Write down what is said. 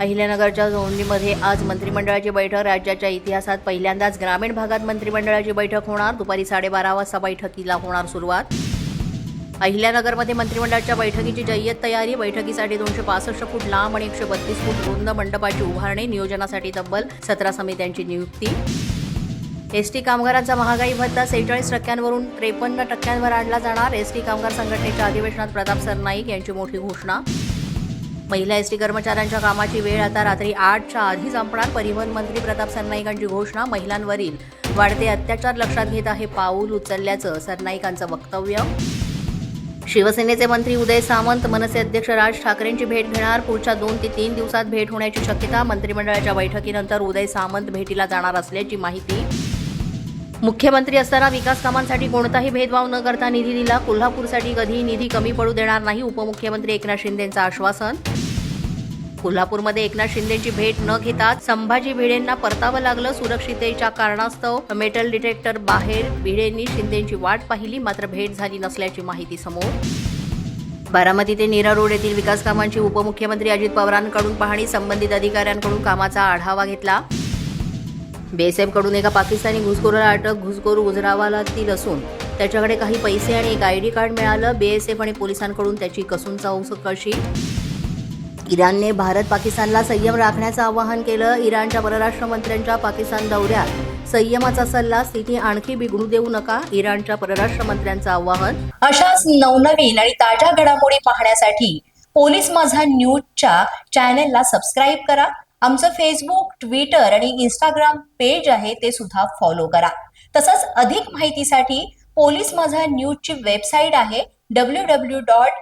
अहिल्यानगरच्या झोंडीमध्ये आज मंत्रिमंडळाची बैठक. राज्याच्या इतिहासात पहिल्यांदाच ग्रामीण भागात मंत्रिमंडळाची बैठक होणार. दुपारी साडेबारा वाजता बैठकीला होणार सुरुवात. अहिल्यानगरमध्ये मंत्रिमंडळाच्या बैठकीची जय्यत तयारी. बैठकीसाठी दोनशे पासष्ट फूट लांब आणि एकशे बत्तीस फूट रुंद मंडपाची उभारणी. नियोजनासाठी तब्बल सतरा समित्यांची नियुक्ती. एसटी कामगारांचा महागाई भत्ता सेहेचाळीस टक्क्यांवरून त्रेपन्न टक्क्यांवर आणला जाणार. एसटी कामगार संघटनेच्या अधिवेशनात प्रताप सरनाईक यांची मोठी घोषणा. महिला एस टी कर्मचाऱ्यांच्या कामाची वेळ आता रात्री आठच्या आधी संपणार. परिवहन मंत्री प्रताप सरनाईकांची घोषणा महिलांवरील. वाढते अत्याचार लक्षात घेत आहे पाऊल उचलल्याचं सरनाईकांचं वक्तव्य. शिवसेनेचे मंत्री उदय सामंत मनसे अध्यक्ष राज ठाकरेंची भेट घेणार. पुढच्या दोन ते तीन दिवसात भेट होण्याची शक्यता मंत्रिमंडळाच्या बैठकीनंतर उदय सामंत भेटीला जाणार असल्याची माहिती मुख्यमंत्री असताना विकास कामांसाठी कोणताही भेदभाव न करता निधी दिला. कोल्हापूरसाठी कधीही निधी कमी पडू देणार नाही उपमुख्यमंत्री एकनाथ शिंदेंचं आश्वासन. कोल्हापूरमध्ये एकनाथ शिंदेची भेट न घेता संभाजी भिडेंना परतावं लागलं सुरक्षिततेच्या कारणास्तव. मेटल डिटेक्टर बाहेर भिडेंनी शिंदेची वाट पाहिली मात्र भेट झाली नसल्याची माहिती समोर. बारामती ते नीरा रोड येथील विकास कामांची उपमुख्यमंत्री अजित पवारांकडून पाहणी संबंधित अधिकाऱ्यांकडून कामाचा आढावा घेतला. बीएसएफकडून एका पाकिस्तानी घुसखोराला अटक घुसखोर गुजरावालातील असून त्याच्याकडे काही पैसे आणि एक आयडी कार्ड मिळालं. बीएसएफ आणि पोलिसांकडून त्याची कसून चौकशी इराणने भारत पाकिस्तानला संयम राखण्याचं आवाहन केलं. इराणच्या परराष्ट्र मंत्र्यांच्या पाकिस्तान दौऱ्यात संयमाचा सल्ला स्थिती आणखी बिघडू देऊ नका इराणच्या परराष्ट्र मंत्र्यांचं आवाहन. अशाच नवनवीन आणि ताज्या घडामोडी पाहण्यासाठी पोलीस माझा न्यूजच्या चॅनेलला सबस्क्राईब करा. आमचं फेसबुक ट्विटर आणि इंस्टाग्राम पेज आहे ते सुद्धा फॉलो करा. तसंच अधिक माहितीसाठी पोलीस माझा न्यूजची वेबसाईट आहे डब्ल्यू डब्ल्यू डॉट